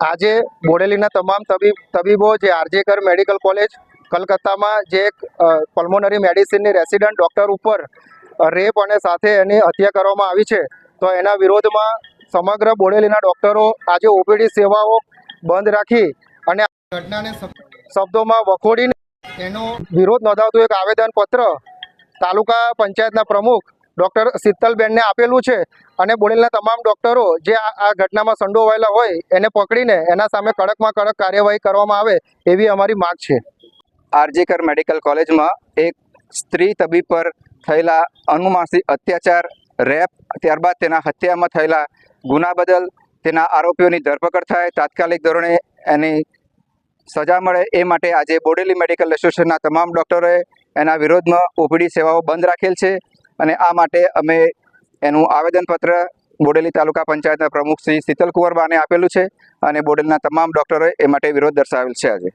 આજે બોડેલીના તમામ તબીબ તબીબો જે આરજેકર મેડિકલ કોલેજ, કલકત્તામાં જે એક પલ્મોનરી મેડિસિનની રેસિડન્ટ ડૉક્ટર ઉપર રેપ અને સાથે એની હત્યા કરવામાં આવી છે, તો એના વિરોધમાં સમગ્ર બોડેલીના ડૉક્ટરો આજે ઓપીડી સેવાઓ બંધ રાખી અને ઘટનાને શબ્દોમાં વખોડીને એનો વિરોધ નોંધાવતું એક આવેદનપત્ર તાલુકા પંચાયતના પ્રમુખ ડૉક્ટર શીતલબેનને આપેલું છે અને બોડેલના તમામ ડૉક્ટરો જે આ ઘટનામાં સંડોવાયેલા હોય, એને પકડીને એના સામે કડકમાં કડક કાર્યવાહી કરવામાં આવે એવી અમારી માગ છે. આરજીકર મેડિકલ કોલેજમાં એક સ્ત્રી તબીબ પર થયેલા અનુમાસિક અત્યાચાર, રેપ, ત્યારબાદ તેના હત્યામાં થયેલા ગુના બદલ તેના આરોપીઓની ધરપકડ થાય, તાત્કાલિક ધોરણે એની સજા મળે એ માટે આજે બોડેલી મેડિકલ એસોસિએશનના તમામ ડૉક્ટરોએ એના વિરોધમાં ઓપીડી સેવાઓ બંધ રાખેલ છે. અને આ માટે અમે એનું આવેદનપત્ર બોડેલી તાલુકા પંચાયતના પ્રમુખ શ્રી શીતલ કુંવરબાને આપેલું છે અને બોડેલીના તમામ ડૉક્ટરોએ એ માટે વિરોધ દર્શાવેલ છે આજે.